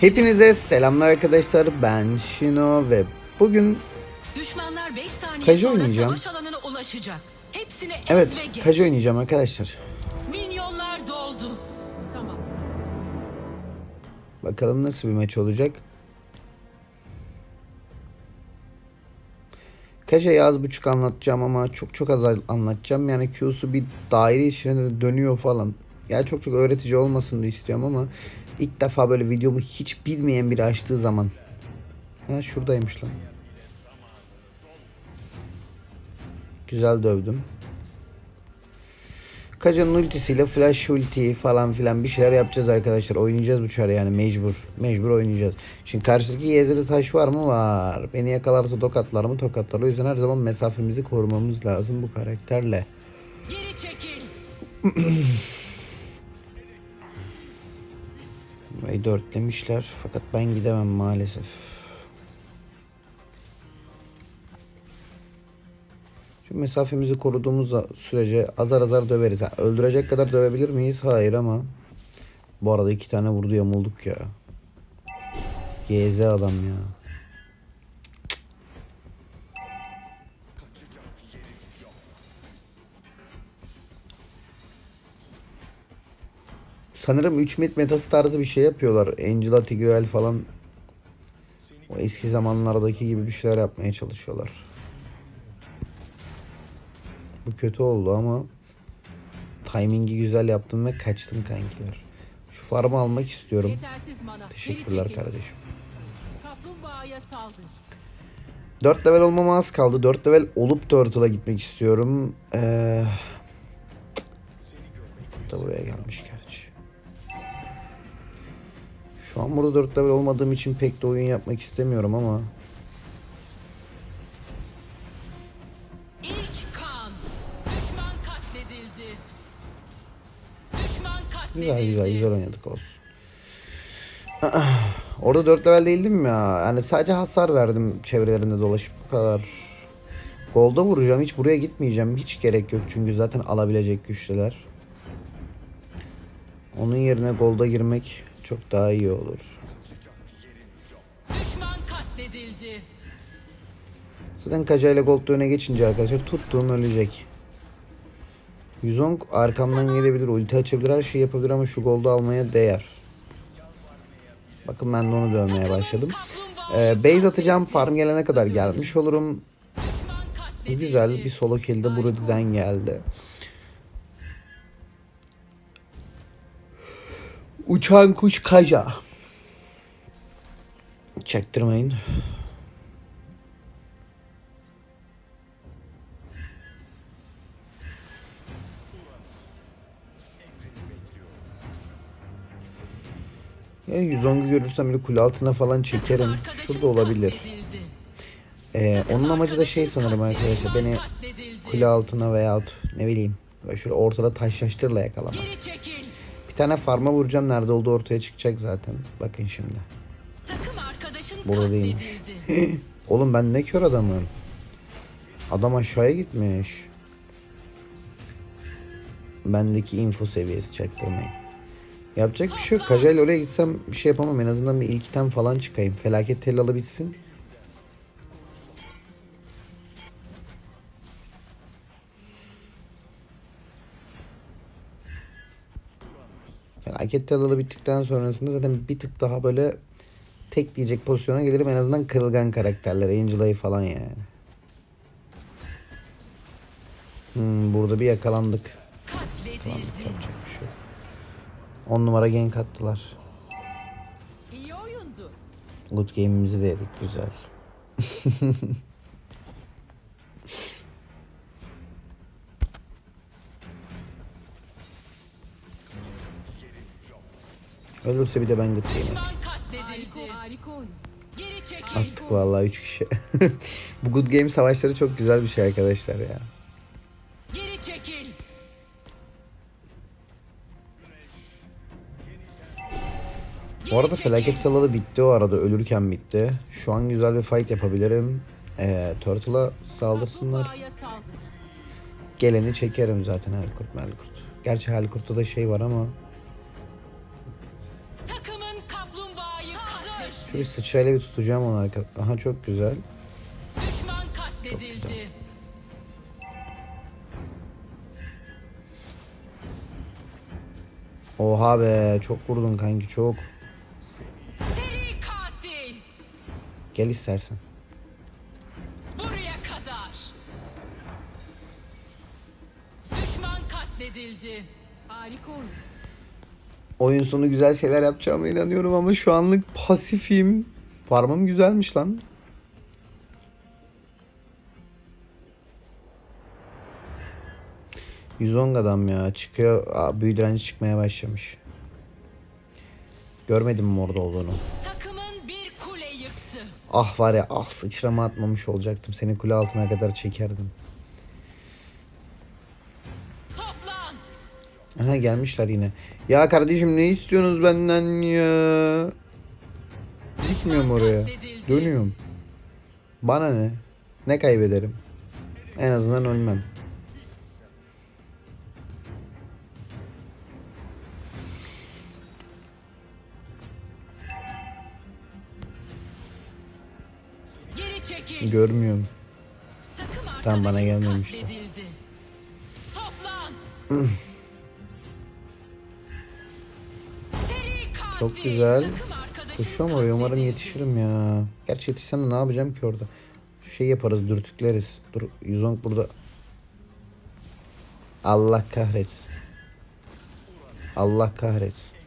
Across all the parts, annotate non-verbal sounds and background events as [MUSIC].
Hepinize selamlar arkadaşlar. Ben Shino ve bugün Düşmanlar 5 saniye Kajı sonra oynayacağım. savaş alanına ulaşacak. Hepsini ez evet ve geç. Kaju oynayacağım arkadaşlar. Minyonlar doldu. Tamam. Bakalım nasıl bir maç olacak. Kaja'yı az buçuk anlatacağım ama çok çok az anlatacağım. Yani Q'su bir daire içine dönüyor falan. Yani çok çok öğretici olmasını da istiyorum ama ilk defa böyle videomu hiç bilmeyen biri açtığı zaman. Ha şuradaymış lan. Güzel dövdüm. Kaja'nın ultisiyle flash ulti falan filan bir şeyler yapacağız arkadaşlar. Oynayacağız bu çare yani mecbur. Mecbur oynayacağız. Şimdi karşıdaki Yezer'de taş var mı? Var. Beni yakalarsa tokatlar mı? Tokatlar. O yüzden her zaman mesafemizi korumamız lazım bu karakterle. Geri çekil. [CLEARS THROAT] Burayı dörtlemişler. Fakat ben gidemem maalesef. Şu mesafemizi koruduğumuz sürece azar azar döveriz. Ha, öldürecek kadar dövebilir miyiz? Hayır ama. Bu arada iki tane vurdu yamulduk ya. YZ adam ya. Sanırım 3 mid metası tarzı bir şey yapıyorlar. Angela Tigreal falan o eski zamanlardaki gibi bir şeyler yapmaya çalışıyorlar. Bu kötü oldu ama timingi güzel yaptım ve kaçtım kankiler. Şu farmı almak istiyorum. Teşekkürler kardeşim. Kaplumbağaya saldır. 4 level olmama az kaldı. 4 level olup Turtle'a gitmek istiyorum. Ee, da buraya gelmiş gerçi. Şu an burada 4 level olmadığım için pek de oyun yapmak istemiyorum ama İlk kan. Düşman katledildi. Düşman katledildi. güzel güzel güzel oynadık olsun. [CLEARS THROAT] Orada 4 level değildim ya. Yani sadece hasar verdim çevrelerinde dolaşıp bu kadar. Golda vuracağım. Hiç buraya gitmeyeceğim. Hiç gerek yok çünkü zaten alabilecek güçlüler. Onun yerine golda girmek çok daha iyi olur. Düşman katledildi. Zaten Kaja ile Gold'da öne geçince arkadaşlar tuttuğum ölecek. Yuzong arkamdan gelebilir, ulti açabilir, her şeyi yapabilir ama şu Gold'u almaya değer. Bakın ben de onu dövmeye başladım. Ee, base atacağım, farm gelene kadar gelmiş olurum. Güzel bir solo kill de Brody'den geldi. Uçan kuş Kaja. Çaktırmayın. Ya Yuzong'u görürsem bir kule altına falan çekerim. Şurada olabilir. Ee, onun amacı da şey sanırım arkadaşlar. Beni kule altına veyahut ne bileyim şöyle ortada taşlaştırla yakalamak. Tane farma vuracağım nerede olduğu ortaya çıkacak zaten. Bakın şimdi. Takım arkadaşın Burada değilmiş. katledildi. [LAUGHS] Oğlum ben ne kör adamım. Adam aşağıya gitmiş. Bendeki info seviyesi çaktırmayın. Yapacak bir şey yok. Kajal oraya gitsem bir şey yapamam. En azından bir ilk item falan çıkayım. Felaket tellalı bitsin. Felaket tellalı bittikten sonrasında zaten bir tık daha böyle tek diyecek pozisyona gelirim. En azından kırılgan karakterler. Angela'yı falan yani. Hmm, burada bir yakalandık. Katledildi. Yapacak bir şey yok. 10 numara gank attılar. İyi oyundu. Good game'imizi de yedik. Güzel. [LAUGHS] Ölürse bir de ben çekil. Attık vallahi 3 kişi. [LAUGHS] Bu good game savaşları çok güzel bir şey arkadaşlar ya. Geri çekil. Bu arada felaket talalı bitti o arada ölürken bitti. Şu an güzel bir fight yapabilirim. Ee, Turtle'a saldırsınlar. Geleni çekerim zaten Helkurt Melkurt. Gerçi Helkurt'ta da şey var ama Bir sıçrayla bir tutacağım onu arka. Aha çok güzel. Düşman katledildi. Oha be çok vurdun kanki çok. Seri katil. Gel istersen. Oyun sonu güzel şeyler yapacağıma inanıyorum ama şu anlık pasifim. Farmım güzelmiş lan. Yüzon adam ya çıkıyor. Aa, büyü direnci çıkmaya başlamış. Görmedim mi orada olduğunu. Takımın bir kule yıktı. Ah var ya ah sıçrama atmamış olacaktım. Seni kule altına kadar çekerdim. Aha gelmişler yine. Ya kardeşim ne istiyorsunuz benden ya? Gitmiyorum oraya. Dönüyorum. Bana ne? Ne kaybederim? En azından ölmem. Görmüyorum. Tam bana arkadaşın [CLEARS THROAT] Çok güzel. Koşuyorum oraya umarım yetişirim ya. Gerçi yetişsem de ne yapacağım ki orada? Şey yaparız dürtükleriz. Dur Yuzong burada. Allah kahretsin. Allah kahretsin.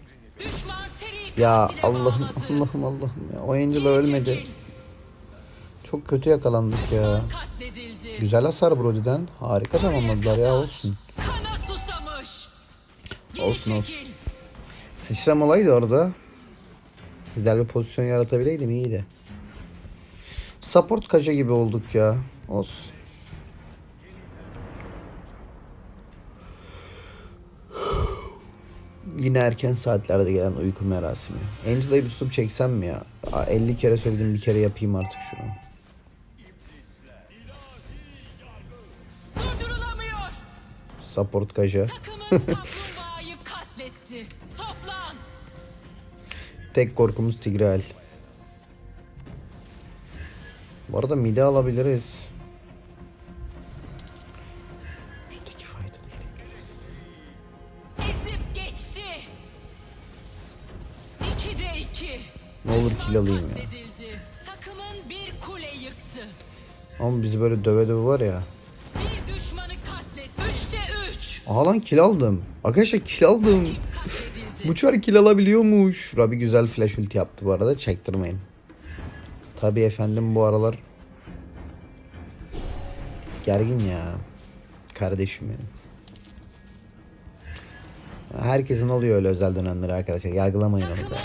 Ya Allah'ım. Allah'ım Allah'ım ya. O Angela Geri ölmedi. Çok kötü yakalandık ya. Güzel hasar Brody'den. Harika tamamladılar ya olsun. Olsun, olsun. Sıçram olaydı orada. Güzel bir pozisyon yaratabileydim iyiydi. Support kaca gibi olduk ya. Olsun. Yine erken saatlerde gelen uyku merasimi. Angela'yı bir tutup çeksem mi ya? Aa, 50 kere söyledim bir kere yapayım artık şunu. Support kaja. [LAUGHS] Tek korkumuz Tigreal. Bu arada mide alabiliriz. Üstteki faydalı Ezip geçti. İkide iki. Ne olur kill alayım ya. Katledildi. Takımın bir kule yıktı. Ama bizi böyle döve döve var ya. Bir düşmanı katletti. Üçte üç. Aha lan kill aldım. Arkadaşlar kill aldım. Katledildi? Bu çar kill alabiliyormuş. Rabi güzel flash ulti yaptı bu arada. Çektirmeyin. Tabi efendim bu aralar gergin ya. Kardeşim benim. Herkesin oluyor öyle özel dönemleri arkadaşlar. Yargılamayın onu da.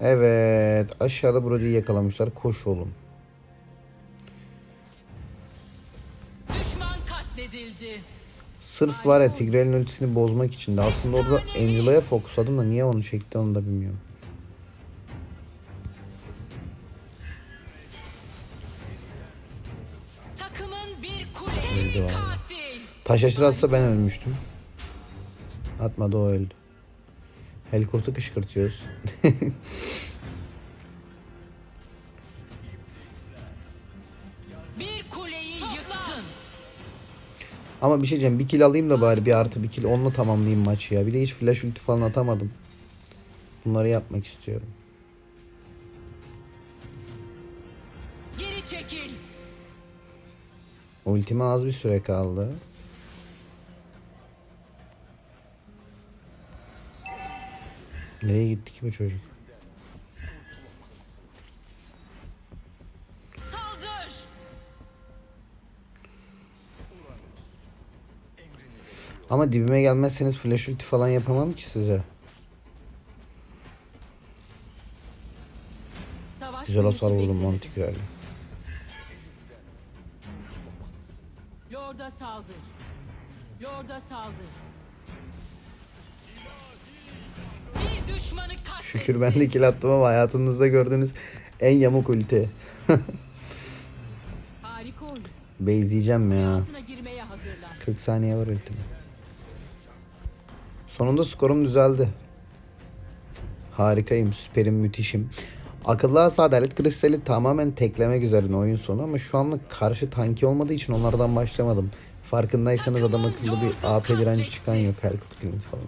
Evet. Aşağıda Brody'yi yakalamışlar. Koş oğlum. Düşman katledildi. Sırf var ya Tigreal'in ultisini bozmak için de. Aslında orada Angela'ya fokusladım da niye onu çekti onu da bilmiyorum. Takımın bir katil. Taş aşırı atsa ben ölmüştüm. Atmadı o öldü. Helikurtu kışkırtıyoruz. [LAUGHS] Ama bir şey diyeceğim. Bir kill alayım da bari bir artı bir kill. Onunla tamamlayayım maçı ya. Bir de hiç flash ulti falan atamadım. Bunları yapmak istiyorum. Geri çekil. Ultime az bir süre kaldı. Nereye gitti ki bu çocuk? Ama dibime gelmezseniz flash ulti falan yapamam ki size. Savaş Güzel hasar vurdum Tigreal'e. Lord'a saldır. Lord'a saldır. Bir düşmanı. Şükür ben de kill attım ama hayatınızda gördüğünüz en yamuk ulti. Harika Beyzleyeceğim ya. Girmeye hazırlan. 40 saniye var ultime. Sonunda skorum düzeldi. Harikayım, süperim, müthişim. Akıllı Asa Adalet Kristali tamamen teklemek üzerine oyun sonu ama şu anlık karşı tanki olmadığı için onlardan başlamadım. Farkındaysanız adam akıllı bir AP direnci çıkan yok Helkut Clint falan.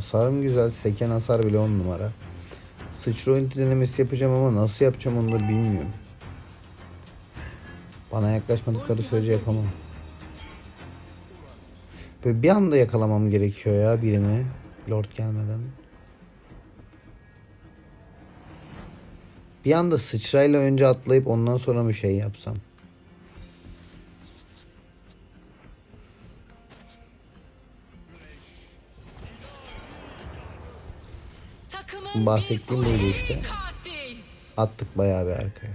Hasarım güzel. Seken hasar bile 10 numara. Sıçra ulti denemesi yapacağım ama nasıl yapacağım onu da bilmiyorum. Bana yaklaşmadıkları sürece yapamam. Böyle bir anda yakalamam gerekiyor ya birini. Lord gelmeden. Bir anda sıçrayla önce atlayıp ondan sonra mı şey yapsam? Bahsettiğim buydu işte. Attık bayağı bir arkaya.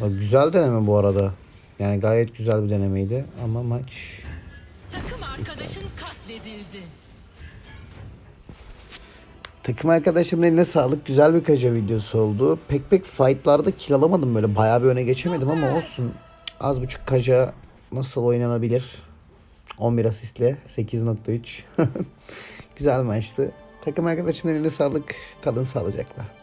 Bak, Güzel deneme bu arada. Yani gayet güzel bir denemeydi ama maç Takım arkadaşın katledildi. Takım arkadaşımın eline sağlık. Güzel bir kaja videosu oldu. Pek pek fightlarda kill alamadım böyle. Bayağı bir öne geçemedim ama olsun. Az buçuk kaja nasıl oynanabilir? 11 asistle 8.3. [LAUGHS] Güzel maçtı. Takım arkadaşımın eline sağlık. Kalın sağlıcakla.